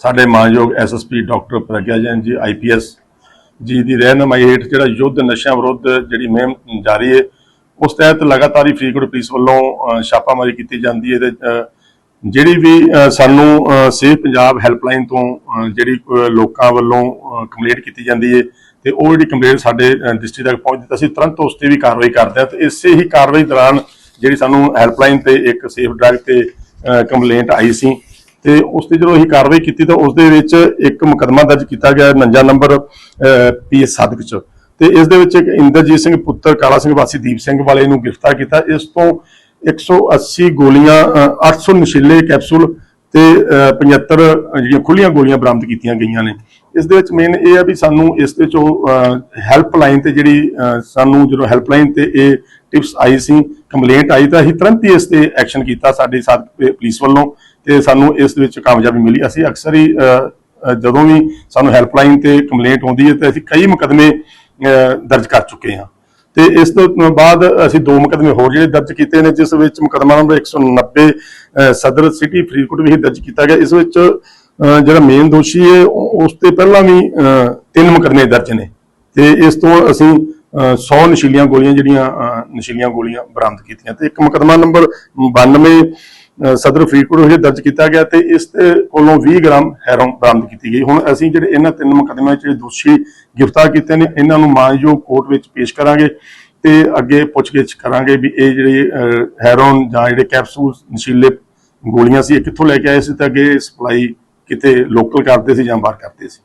ਸਾਡੇ ਮਾਨਯੋਗ SSP doctor Pragya Jain ਜੀ ਆਈਪੀਐਸ ਜੀ ਦੀ ਰਹਿਨਮਾਈ ਹੇਠ ਜਿਹੜਾ ਯੁੱਧ ਨਸ਼ਿਆਂ ਵਿਰੁੱਧ ਜਿਹੜੀ ਮੁਹਿੰਮ ਜਾਰੀ ਹੈ, ਉਸ ਤਹਿਤ ਲਗਾਤਾਰ ਹੀ ਫਰੀਦਕੋਟ ਪੁਲਿਸ ਵੱਲੋਂ ਛਾਪਾਮਾਰੀ ਕੀਤੀ ਜਾਂਦੀ ਹੈ ਤੇ ਜਿਹੜੀ ਵੀ ਸਾਨੂੰ ਸੇਫ ਪੰਜਾਬ ਹੈਲਪਲਾਈਨ ਤੋਂ ਜਿਹੜੀ ਲੋਕਾਂ ਵੱਲੋਂ ਕੰਪਲੇਂਟ ਕੀਤੀ ਜਾਂਦੀ ਹੈ ਤੇ ਉਹ ਜਿਹੜੀ ਕੰਪਲੇਂਟ ਸਾਡੇ ਡਿਸਟ੍ਰਿਕਟ ਤੱਕ ਪਹੁੰਚਦੀ ਤਾਂ ਅਸੀਂ ਤੁਰੰਤ ਉਸ ਤੇ ਵੀ ਕਾਰਵਾਈ ਕਰਦੇ ਹਾਂ ਤੇ ਇਸੇ ਹੀ ਕਾਰਵਾਈ ਦੌਰਾਨ ਜਿਹੜੀ ਸਾਨੂੰ ਹੈਲਪਲਾਈਨ ਤੇ ਇੱਕ ਸੇਫ ਡਰੱਗ ਤੇ ਕੰਪਲੇਂਟ ਆਈ ਸੀ। ਤੇ ਉਸ ਤੇ ਜਦੋਂ ਅਸੀਂ ਕਾਰਵਾਈ ਕੀਤੀ ਤਾਂ ਉਸ ਦੇ ਵਿੱਚ ਇੱਕ ਮੁਕਦਮਾ ਦਰਜ ਕੀਤਾ ਗਿਆ 49 ਨੰਬਰ ਪੀਐਸ ਸਾਦਕ ਚ। ਤੇ ਇਸ ਦੇ ਵਿੱਚ ਇੱਕ ਇੰਦਰਜੀਤ ਸਿੰਘ ਪੁੱਤਰ ਕਾਲਾ ਸਿੰਘ ਵਾਸੀ ਦੀਪ ਸਿੰਘ ਵਾਲੇ ਨੂੰ ਗ੍ਰਿਫਤਾਰ ਕੀਤਾ। ਇਸ ਤੋਂ 180 ਗੋਲੀਆਂ ਅ, 800 ਨਸ਼ੀਲੇ ਕੈਪਸੂਲ ਤੇ ਅ, 75 ਜਿਹੜੀਆਂ ਖੁੱਲੀਆਂ ਗੋਲੀਆਂ ਬਰਾਮਦ ਕੀਤੀਆਂ ਗਈਆਂ ਨੇ। ਇਸ ਦੇ ਵਿੱਚ ਮੇਨ ਇਹ ਆ ਵੀ ਸਾਨੂੰ ਇਸ ਦੇ ਚੋਂ ਹੈਲਪਲਾਈਨ ਤੇ ਜਿਹੜੀ ਸਾਨੂੰ ਜਦੋਂ ਹੈਲਪਲਾਈਨ ਤੇ ਇਹ ਟਿਪਸ ਆਈ ਸੀ ਕੰਪਲੇਂਟ ਆਈ ਤਾਂ ਅਸੀਂ ਤੁਰੰਤ ਹੀ ਇਸ ਤੇ ਐਕਸ਼ਨ ਕੀਤਾ ਸਾਡੇ ਸਾਥ ਪੁਲਿਸ ਵੱਲੋਂ। ਤੇ ਸਾਨੂੰ ਇਸ ਵਿੱਚ ਕਾਮਯਾਬੀ ਮਿਲੀ। ਅਸੀਂ ਅਕਸਰ ਹੀ ਜਦੋਂ ਵੀ ਸਾਨੂੰ ਹੈਲਪਲਾਈਨ ਤੇ ਕੰਪਲੇਂਟ ਆਉਂਦੀ ਹੈ ਤੇ ਅਸੀਂ ਕਈ ਮੁਕਦਮੇ ਦਰਜ ਕਰ ਚੁੱਕੇ ਹਾਂ। ਤੇ ਇਸ ਤੋਂ ਬਾਅਦ ਅਸੀਂ ਦੋ ਮੁਕਦਮੇ ਹੋਰ ਜਿਹੜੇ ਦਰਜ ਕੀਤੇ ਨੇ ਜਿਸ ਵਿੱਚ ਮੁਕਦਮਾ ਨੰਬਰ 190 ਅ, ਸਦਰ ਸਿਟੀ ਫਰੀਦਕੋਟ ਵੀ ਦਰਜ ਕੀਤਾ ਗਿਆ। ਇਸ ਵਿੱਚ ਜਿਹੜਾ ਮੇਨ ਦੋਸ਼ੀ ਹੈ ਉਸ ਤੇ ਪਹਿਲਾਂ ਵੀ ਤਿੰਨ ਮੁਕਦਮੇ ਦਰਜ ਨੇ। ਤੇ ਇਸ ਤੋਂ ਅਸੀਂ ਅ, 100 ਨਸ਼ੀਲੀਆਂ ਗੋਲੀਆਂ ਜਿਹੜੀਆਂ ਨਸ਼ੀਲੀਆਂ ਗੋਲੀਆਂ ਬਰਾਮਦ ਕੀਤੀਆਂ। ਤੇ ਇੱਕ ਮੁਕਦਮਾ ਨੰਬਰ 92 ਸਦਰ ਫਰੀਦਕੋਟ ਵਿਖੇ ਦਰਜ ਕੀਤਾ ਗਿਆ ਤੇ ਇਸ ਤੇ ਕੋਲੋਂ 20 ਗ੍ਰਾਮ ਹੈਰੋਨ ਬਰਾਮਦ ਕੀਤੀ ਗਈ। ਹੁਣ ਅਸੀਂ ਜਿਹੜੇ ਇਹਨਾਂ ਤਿੰਨ ਮੁਕਦਮਿਆਂ 'ਚ ਜਿਹੜੇ ਦੋਸ਼ੀ ਗ੍ਰਿਫਤਾਰ ਕੀਤੇ ਨੇ, ਇਹਨਾਂ ਨੂੰ ਮਾਨਯੋਗ ਕੋਰਟ ਵਿੱਚ ਪੇਸ਼ ਕਰਾਂਗੇ ਤੇ ਅੱਗੇ ਪੁੱਛਗਿੱਛ ਕਰਾਂਗੇ ਵੀ ਇਹ ਜਿਹੜੇ ਹੈਰੋਨ ਜਾਂ ਜਿਹੜੇ ਕੈਪਸੂਲ ਨਸ਼ੀਲੇ ਗੋਲੀਆਂ ਸੀ, ਇਹ ਕਿੱਥੋਂ ਲੈ ਕੇ ਆਏ ਸੀ ਤੇ ਅੱਗੇ ਸਪਲਾਈ ਕਿਤੇ ਲੋਕਲ ਕਰਦੇ ਸੀ ਜਾਂ ਬਾਹਰ ਕਰਦੇ ਸੀ।